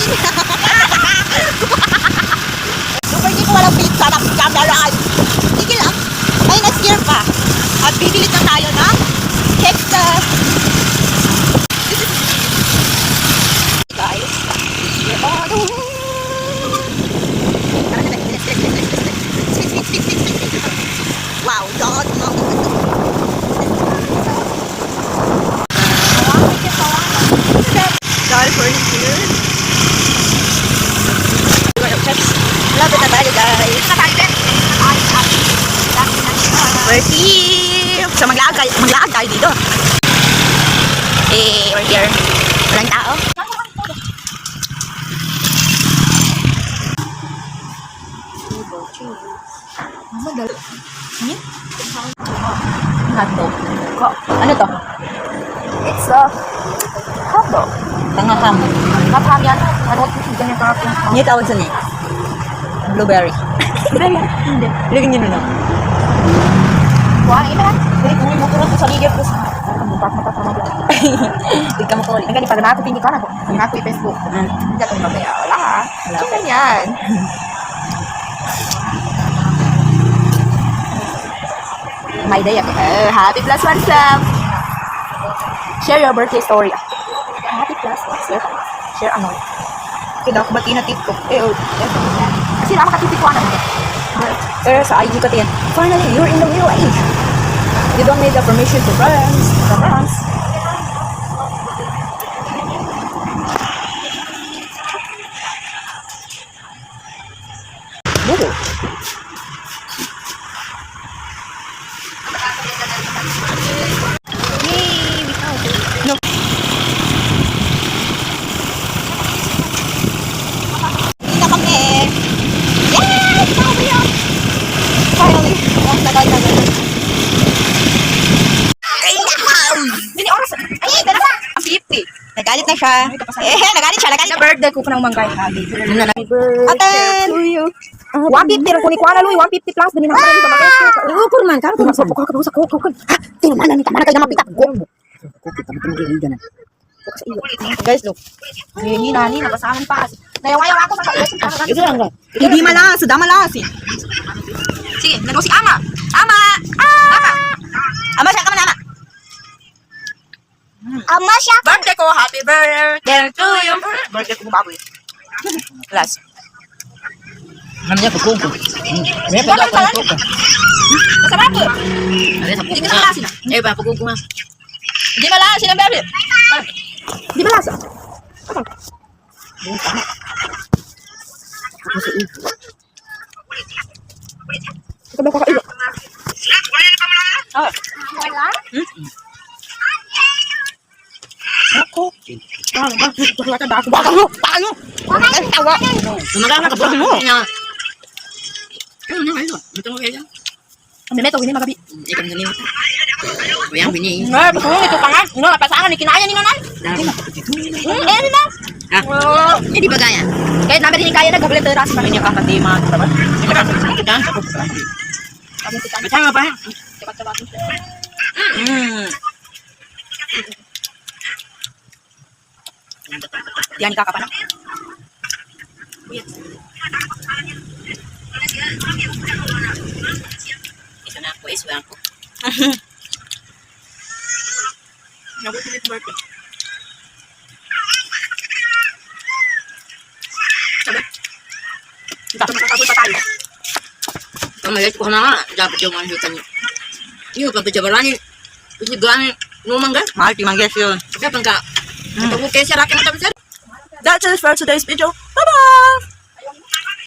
Super ko walang pilit sa harap kameraan. Sige lang. Ay, na-scare pa. At bibili na tayo ng Hexa. Guys. Wow, dog. Doll furniture. Lapit na tayo guys. Worthy! So maglaag tayo, dito. Eh, we're here. Walang tao. Mama, dal... Ano? Hotdog. Ano to? It's a hotdog. Tanga ham. Hot yan. Ano? Ganyan ako. Hindi tawag sa niya. Blueberry. Hindi. Lagyan niyo na lang. Wah, kan. Jadi kung mo turun sa video ko mata sama dia. Di ka mo ko. Ang na ako tingin ko na ko. Ang ako i-Facebook. Hindi ko mabaya. Wala. Wala pa yan. May day ako. Uh, happy plus one Sam. Share your birthday story. Happy plus one Share. Share ano. Kaya ako bati na tip ko. Eh, oh. eh. Kasi nakakatipid ko ano. Pero sa IG ko din, finally, you're in the real age. You don't need the permission to friends, to friends. Na siya. Eh, nagalit siya. Nagalit birthday ko pa ng manggay. Happy Atan! to you. 150 rin ko ni Kuala Luy, 150 plus din na mga mga Oo, ko man, karo ko sa ko ko sa ko ko. Ha, tino man ni kamara kay na mapitak ko. Guys, look. Ni nani na pasahan pa. Nayaw-ayaw ako sa Ito lang? Hindi malas. Dama malas. Sige, nagaw si Ama. Ama! Ama! Ama siya ka man, ama. Ama siya. Birthday ko, happy birthday to you. Birthday ko bago yun. Last. Ano niya pagkuko? May pagkuko pala. ko. Masarap. Ano sa Hindi ka nakalasin ah. Eh ba pagkuko nga. Hindi malasin ang bebe. Di malasa. Ito ba kakailo? Oh. Wala? Ako. Ah, ba? Wala ba ako? Baka mo! Baka mo! Ay, tawa! Tumaga ka ba mo? Nya. Ano na ayo? Ito mo kaya. Ang memeto, hindi magabi. Ikan galing. Bayang bini. Nga, baka mo, ito pa nga. Nga, pasangan ni kinaya ni nanan. Dami. Hmm, eh, na. Ah. Oh. Eh di ba gaya? Kahit namin din kaya na, gabi lang ras kami niya kakatima. Diba? Kita. Kami si Kami. Baca apa? Cepat-cepat. Hmm. Yan kakapanak. Isa na ako, is ako. Nabutulit birthday. Sabi. Dapat makakapul pa tayo. Kamalit ko na nga. Dapat yung mga hitan niyo. Yung papajabarani. Kasi gani. Numangga. Mahal timangges yun. Kaya pangka. Pag mo kaya siya rakin na kami sir. That's it for today's video. Bye-bye!